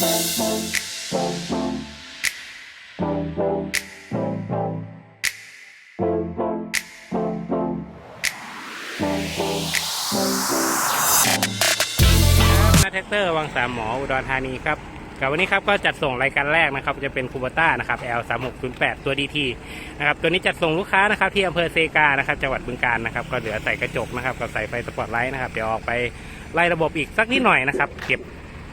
นาแท็กเตอร์วังสามหมออุดรธานีครับกับวันนี้ครับก็จัดส่งรายการแรกนะครับจะเป็นคูบต้านะครับ L 3 6 0 8ตัว DT นะครับตัวนี้จัดส่งลูกค้านะครับที่อำเภอเซกานะครับจังหวัดบึงกาฬนะครับก็เหลือใส่กระจกนะครับกับใส่ไฟสปอตไลท์นะครับเดี๋ยวออกไปไล่ระบบอีกสักนิดหน่อยนะครับเก็บ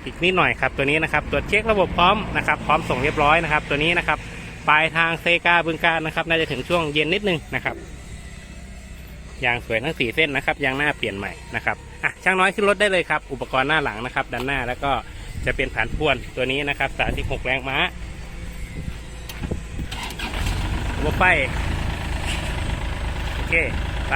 อีกนิดหน่อยครับตัวนี้นะครับตรวจเช็คระบบพร้อมนะครับพร้อมส่งเรียบร้อยนะครับ ตัวนี้นะครับปลายทางเซกาบึงกาฬนะครับ น่าจะถึงช่วงเย็นนิดนึงนะครับยางสวยทั้งสี่เส้นนะครับยางหน้าเปลี่ยนใหม่นะครับอะช่างน้อยขึ้นรถได้เลยครับ อุปกรณ์หน้าหลังนะครับด้านหน้าแล้วก็จะเป็นฐานพวนตัวนี้นะครับ36แรงม้าหัวไฟโอเคไป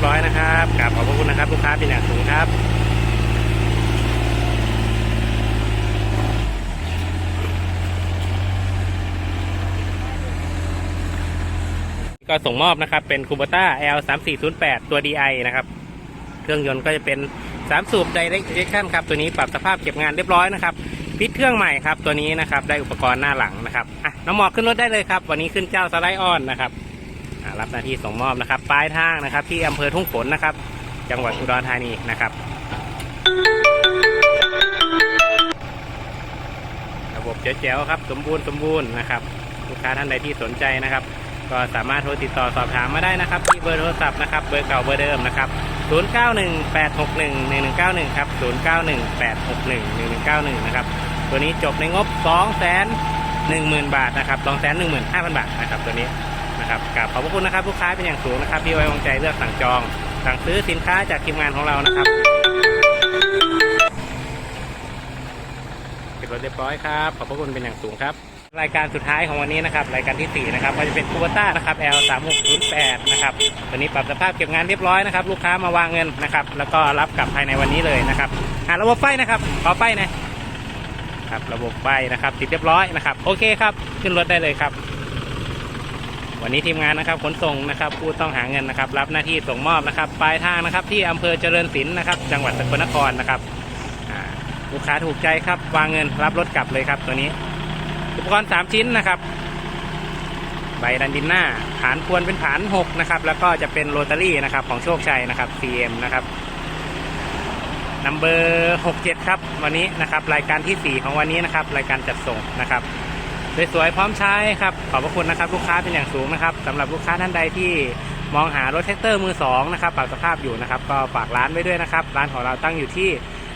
บร้อยนะครับกราบขอบพระคุณนะครับลูกค้าเป็นอย่างสูงครับก็ส่งมอบนะครับเป็นคูบต้า L 3 4 0 8ตัว DI นะครับ เครื่องยนต์ก็จะเป็น 3 สูบ Direct Injection ครับ ตัวนี้ปรับสภาพเก็บงานเรียบร้อยนะครับพิดเครื่องใหม่ครับ ตัวนี้นะครับ ได้อุปกรณ์หน้าหลังนะครับอะน้องหมอขึ้นรถได้เลยครับ วันนี้ขึ้นเจ้าสไลด์ออนนะครับ รับหน้าที่ส่งมอบนะครับปลายทางนะครับ ที่อำเภอทุ่งฝนนะครับ จังหวัดอุดรธานีนะครับระบบเจ๋วๆครับ สมบูรณ์สมบูรณ์นะครับลูกค้าท่านใดที่สนใจนะครับ ก็สามารถโทรติดต่อสอบถามมาได้นะครับ ที่เบอร์โทรศัพท์นะครับเบอร์เก่าเบอร์เดิมนะครับ 0918611191 ครับ 0918611191 นะครับตัวนี้จบในงบ 210,000 บาทนะครับ 215,000 บาทนะครับตัวนี้ นะครับกราบขอบพระคุณนะครับลูกค้าเป็นอย่างสูงนะครับที่ไว้วางใจเลือกสั่งจอง สั่งซื้อสินค้าจากทีมงานของเรานะครับเป็นรถเรียบร้อยครับขอบพระคุณเป็นอย่างสูงครับ รายการสุดท้ายของวันนี้นะครับรายการที่4นะครับก็จะเป็นคูเบต้านะครับ L 3 6 0 8นะครับตัวนี้ปรับสภาพเก็บงานเรียบร้อยนะครับลูกค้ามาวางเงินนะครับแล้วก็รับกลับภายในวันนี้เลยนะครับอ่าระบบไฟนะครับขอไฟหนะครับระบบไฟนะครับติดเรียบร้อยนะครับโอเคครับขึ้นรถได้เลยครับ วันนี้ทีมงานนะครับขนส่งนะครับผู้ต้องหาเงินนะครับ รับหน้าที่ส่งมอบนะครับปลายทางนะครับ ที่อำเภอเจริญศิลป์นะครับ จังหวัดสกลนครนะครับลูกค้าถูกใจครับ วางเงินรับรถกลับเลยครับ ตัวนี้ อุปกรณ์3ชิ้นนะครับ ใบดันดินหน้าฐานพวนเป็นฐาน6นะครับ แล้วก็จะเป็นโรตารี่นะครับ ของโชคชัยนะครับ CM นะครับนัมเบอร์67ครับ วันนี้นะครับ รายการที่4ของวันนี้นะครับ รายการจัดส่งนะครับ สวยๆพร้อมใช้ครับขอบพระคุณนะครับลูกค้าเป็นอย่างสูงนะครับสำหรับลูกค้าท่านใดที่มองหารถแท็กเตอร์มือสองนะครับปรับสภาพอยู่นะครับก็ฝากร้านไว้ด้วยนะครับ ร้านของเราตั้งอยู่ที่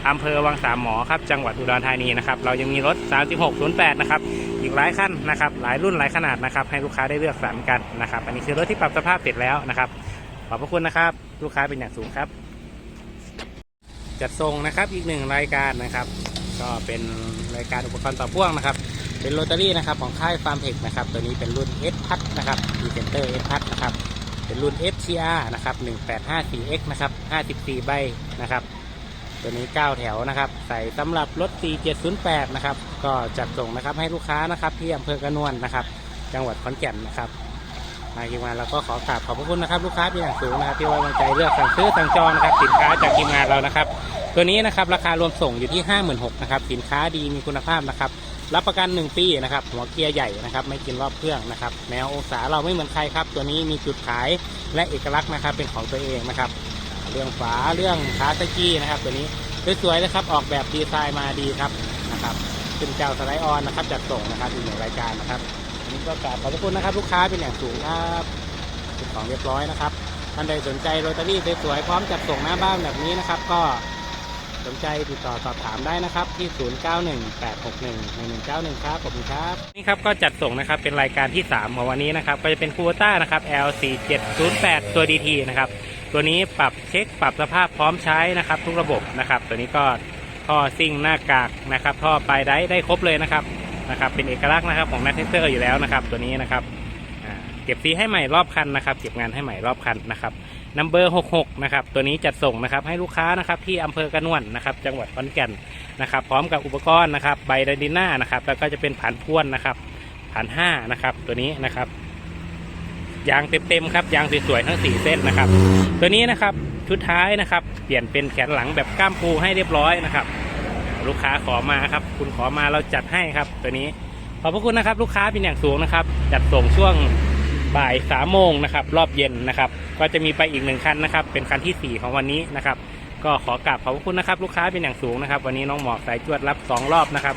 อำเภอวังสามหมอครับจังหวัดอุดรธานีนะครับเรายังมีรถ 3608 นะครับอีกหลายขั้นนะครับหลายรุ่นหลายขนาดนะครับให้ลูกค้าได้เลือกสรรกันนะครับอันนี้คือรถที่ปรับสภาพเสร็จแล้วนะครับขอบพระคุณนะครับลูกค้าเป็นอย่างสูงครับ จัดส่งนะครับอีกหนึ่งรายการนะครับ ก็เป็นรายการอุปกรณ์ต่อพ่วงนะครับ เป็นโรตารี่นะครับของค่ายฟาร์มเทคนะครับตัวนี้เป็นรุ่น S พัทนะครับดีเซนเตอร์ S พัทนะครับเป็นรุ่น FCR นะครับ 1854X นะครับ 54 ใบนะครับ ตัวนี้ 9 แถวนะครับ ใส่สำหรับรถ 4708 นะครับ ก็จัดส่งนะครับให้ลูกค้านะครับที่อำเภอกระนวนนะครับ จังหวัดขอนแก่นนะครับมาทีมงานเราก็ขอกราบขอบพระคุณนะครับ ลูกค้าเป็นอย่างสูงนะครับที่ไว้วางใจเลือกสั่งซื้อสั่งจองนะครับสินค้าจากทีมงานเรานะครับ ตัวนี้นะครับราคารวมส่งอยู่ที่ 56,000นะครับสินค้าดีมีคุณภาพนะครับ รับประกัน 1 ปีนะครับ หัวเกียร์ใหญ่นะครับ ไม่กินรอบเครื่องนะครับ แนวองศาเราไม่เหมือนใครครับ ตัวนี้มีจุดขายและเอกลักษณ์นะครับ เป็นของตัวเองนะครับ เรื่องฝาเรื่องขาสกี้นะครับ ตัวนี้สวยๆนะครับ ออกแบบดีไซน์มาดีครับนะครับเป็นเจ้าสไลด์ออนนะครับ จัดส่งนะครับอีกหนึ่งรายการนะครับนนี้ก็กราบขอบพระคุณนะครับ ลูกค้าเป็นอย่างสูงครับเป็นของเรียบร้อยนะครับท่านใดสนใจโรตารี่สวยๆพร้อมจัดส่งหน้าบ้านแบบนี้นะครับ ก็ สนใจติดต่อสอบถามได้นะครับที่ 0918611191 ครับขอบคุณครับนี่ครับก็จัดส่งนะครับเป็นรายการที่ 3 ของวันนี้นะครับ ก็จะเป็นคูต้านะครับ L4708 ตัว DT นะครับ ตัวนี้ปรับเช็คปรับสภาพพร้อมใช้นะครับ ทุกระบบนะครับ ตัวนี้ก็ท่อซิ่งหน้ากากนะครับท่อปลายได้ได้ครบเลยนะครับนะครับ เป็นเอกลักษณ์นะครับของนัทเทสเตอร์อยู่แล้วนะครับ ตัวนี้นะครับเก็บฟรีให้ใหม่รอบคันนะครับ เก็บงานให้ใหม่รอบคันนะครับ นัมเบอร์66นะครับตัวนี้จัดส่งนะครับให้ลูกค้านะครับที่อำเภอกระนวนนะครับจังหวัดขอนแก่นนะครับ พร้อมกับอุปกรณ์นะครับใบไดดิน่านะครับแล้วก็จะเป็นผ่านพ่วนนะครับผ่านห้านะครับตัวนี้นะครับยางเต็มๆครับยางสวยๆทั้ง 4 เส้นนะครับ ตัวนี้นะครับชุดท้ายนะครับ เปลี่ยนเป็นแขนหลังแบบก้ามปูให้เรียบร้อยนะครับ ลูกค้าขอมาครับ คุณขอมาเราจัดให้ครับ ตัวนี้ขอบพระคุณนะครับ ลูกค้าเป็นอย่างสูงนะครับ จัดส่งช่วง บ่ายสามโมงนะครับรอบเย็นนะครับ ก็จะมีไปอีกหนึ่งคันนะครับ เป็นคันที่สี่ของวันนี้นะครับ ก็ขอกราบขอบคุณนะครับ ลูกค้าเป็นอย่างสูงนะครับ วันนี้น้องหมอกสายจวดรับสองรอบนะครับ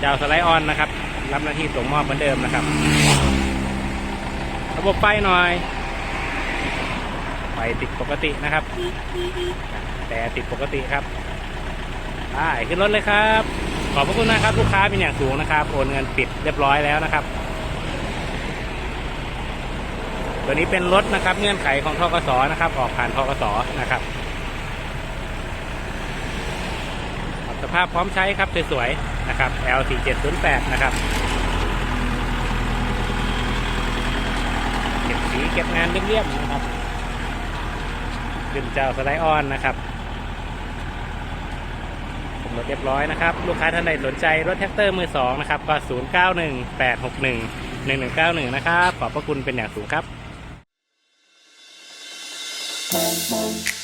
เจ้าสไลด์ออนนะครับ รับหน้าที่ส่งมอบเหมือนเดิมนะครับ ระบบไฟหน่อยไฟติดปกตินะครับ แต่ติดปกติครับได้ขึ้นรถเลยครับ ขอบพระคุณนะครับ ลูกค้าเป็นอย่างสูงนะครับโอนเงินปิดเรียบร้อยแล้วนะครับ ตัวนี้เป็นรถนะครับเงื่อนไขของทกสนะครับ ออกผ่านทกสนะครับ สภาพพร้อมใช้ครับสวยๆนะครับ L4708 นะครับเก็บสีเก็บงานเรียบๆนะครับขึ้นเจ้าสไลด์ออนนะครับผมรถเรียบร้อยนะครับ ลูกค้าท่านใดสนใจรถแท็กเตอร์มือสองนะครับ ก็ 0918611191 นะครับ ขอบพระคุณเป็นอย่างสูงครับ Bye.